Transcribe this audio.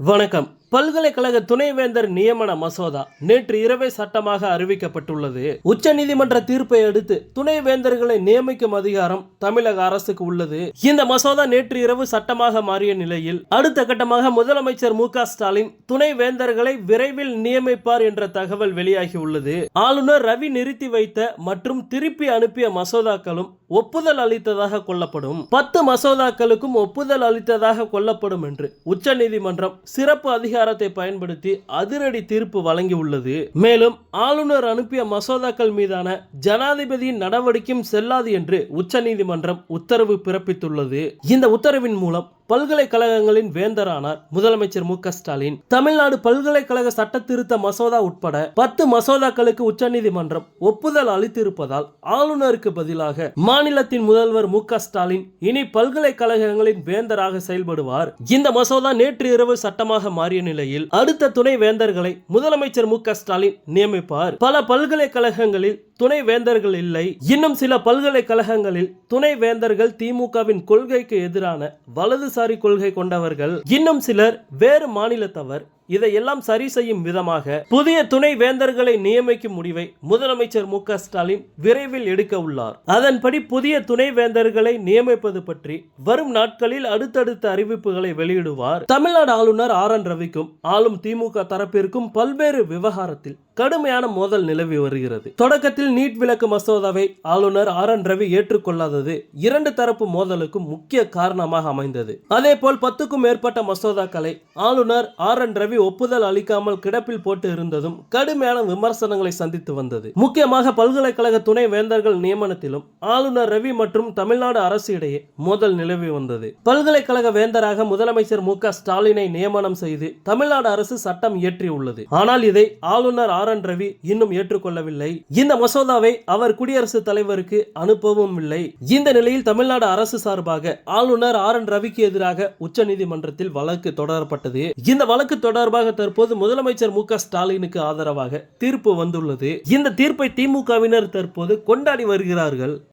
வணக்கம். பல்கலைக்கழக துணைவேந்தர் நியமன மசோதா நேற்று இரவே சட்டமாக அறிவிக்கப்பட்டுள்ளது. உச்சநீதிமன்ற தீர்ப்பை அடுத்து துணைவேந்தர்களை நியமிக்கும் அதிகாரம் தமிழக அரசுக்கு உள்ளது. இந்த மசோதா நேற்று இரவு சட்டமாக மாறிய நிலையில் அடுத்த கட்டமாக முதலமைச்சர் மு ஸ்டாலின் துணைவேந்தர்களை விரைவில் நியமிப்பார் என்ற தகவல் வெளியாகி உள்ளது. ஆளுநர் ரவி நிறுத்தி வைத்த மற்றும் திருப்பி அனுப்பிய மசோதாக்களும் ஒப்புதல் அளித்ததாக கொள்ளப்படும். பத்து மசோதாக்களுக்கும் ஒப்புதல் அளித்ததாக கொள்ளப்படும் என்று உச்சநீதிமன்றம் சிறப்பு அதிகாரத்தை பயன்படுத்தி அதிரடி தீர்ப்பு வழங்கியுள்ளது மேலும் ஆளுநர் அனுப்பிய மசோதாக்கள் மீதான ஜனாதிபதியின் நடவடிக்கையும் செல்லாது என்று உச்சநீதிமன்றம் உத்தரவு பிறப்பித்துள்ளது. இந்த உத்தரவின் மூலம் பல்கலைக்கழகங்களின் வேந்தரானார் முதலமைச்சர் மு ஸ்டாலின். தமிழ்நாடு பல்கலைக்கழக சட்ட திருத்த மசோதா உட்பட பத்து மசோதாக்களுக்கு உச்சநீதிமன்றம் ஒப்புதல் அளித்திருப்பதால் ஆளுநருக்கு பதிலாக மாநிலத்தின் முதல்வர் மு ஸ்டாலின் இனி பல்கலைக்கழகங்களின் வேந்தராக செயல்படுவார். இந்த மசோதா நேற்று இரவு சட்டமாக மாறிய நிலையில் அடுத்த துணை வேந்தர்களை முதலமைச்சர் மு ஸ்டாலின் நியமிப்பார். பல பல்கலைக்கழகங்களில் துணை வேந்தர்கள் இல்லை. இன்னும் சில பல்கலைக்கழகங்களில் துணை வேந்தர்கள் திமுகவின் கொள்கைக்கு எதிரான வலதுசாரி கொள்கை கொண்டவர்கள். இன்னும் சிலர் வேறு மாநிலத்தவர். இதையெல்லாம் சரி செய்யும் விதமாக புதிய துணை வேந்தர்களை நியமிக்கும் முடிவை முதலமைச்சர் மு ஸ்டாலின் விரைவில் எடுக்க உள்ளார். அதன்படி புதிய துணை வேந்தர்களை நியமிப்பது பற்றி வரும் நாட்களில் அடுத்தடுத்த அறிவிப்புகளை வெளியிடுவார். தமிழ்நாடு ஆளுநர் ஆர் என் ரவிக்கும் ஆளும் திமுக தரப்பிற்கும் பல்வேறு விவகாரத்தில் கடுமையான மோதல் நிலவி வருகிறது. தொடக்கத்தில் நீட் விளக்கு மசோதாவை ஆளுநர் ஆர் என் ரவி ஏற்றுக்கொள்ளாதது இரண்டு தரப்பு மோதலுக்கும் முக்கிய காரணமாக அமைந்தது. அதேபோல் பத்துக்கும் மேற்பட்ட மசோதாக்களை ஆளுநர் ஆர் என் ரவி ஒப்புதல் அளிக்காமல் கிடப்பில் போட்டு இருந்ததும் கடுமையான விமர்சனங்களை சந்தித்து வந்தது. முக்கியமாக பல்கலைக்கழக துணை வேந்தர்கள் நியமனத்திலும் ஆளுநர் ரவி மற்றும் தமிழ்நாடு அரசு இடையே மோதல் நிலவி வந்தது. பல்கலைக்கழக வேந்தராக முதலமைச்சர் மு ஸ்டாலினை நியமனம் செய்து தமிழ்நாடு அரசு சட்டம் இயற்றியுள்ளது ஆனால் இதை ஆளுநர் ஆர் என் ரவி இன்னும் ஏற்றுக்கொள்ளவில்லை. இந்த மசோதாவை அவர் குடியரசுத் தலைவருக்கு அனுப்பவும் இல்லை. இந்த நிலையில் தமிழ்நாடு அரசு சார்பாக ஆளுநர் ஆர் என் ரவிக்கு எதிராக உச்சநீதிமன்றத்தில் வழக்கு தொடரப்பட்டது. இந்த வழக்கு தொடர் தொடர்பாக தற்போது முதலமைச்சர் மு க ஸ்டாலினுக்கு ஆதரவாக தீர்ப்பு வந்துள்ளது. இந்த தீர்ப்பை திமுகவினர் தற்போது கொண்டாடி வருகிறார்கள்.